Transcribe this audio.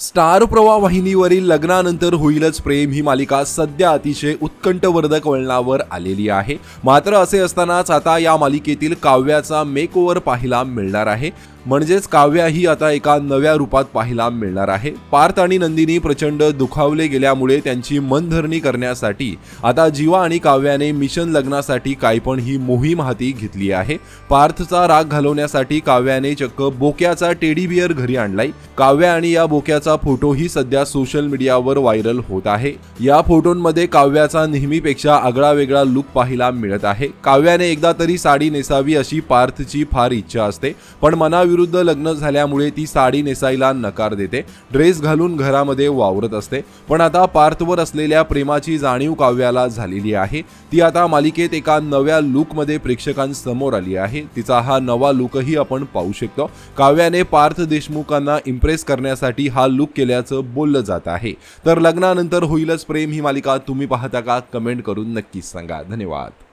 Star प्रवाह वाहिनीवरील लग्नानंतर होईलच प्रेम ही मालिका सध्या अतिशय उत्कंठवर्धक वळणावर आलेली आहे. मात्र असे असतानाच आता या मालिकेतील काव्याचा मेकओव्हर पाहायला मिळणार आहे. म्हणजेच काव्या ही आता एका नव्या रूपात पाहायला मिळणार आहे. पार्थ आणि नंदिनी प्रचंड दुखावले गेल्यामुळे त्यांची मनधरणी करण्यासाठी आता जीवा आणि काव्याने मिशन लग्नासाठी कायपण ही मोहीम हाती घेतली आहे. पार्थचा राग घालवण्यासाठी काव्याने चक्क बोक्याचा टेडी बियर घरी आणलाय. काव्या आणि या बोक्याचा फोटोही सध्या सोशल मीडियावर व्हायरल होत आहे. या फोटोंमध्ये काव्याचा नेहमीपेक्षा आगळा वेगळा लुक पाहायला मिळत आहे. काव्याने एकदा तरी साडी नेसावी अशी पार्थची फार इच्छा असते. पण मना तिच्याविरुद्ध लग्न झाल्यामुळे ती साडी नेसायला नकार देते. ड्रेस घालून घरामध्ये वावरत असते. पण आता पार्थवर असलेल्या प्रेमाची जाणीव काव्याला झालेली आहे. ती आता मालिकेत एका नव्या लुकमध्ये प्रेक्षकांसमोर आली आहे. तिचा हा नवा लुकही आपण पाहू शकतो. काव्याने पार्थ देशमुखांना इम्प्रेस करण्यासाठी हा लुक केल्याचं बोललं जात आहे. तर लग्नानंतर होईलच प्रेम ही मालिका. तुम्ही पाहता का? कमेंट करून नक्कीच सांगा. धन्यवाद.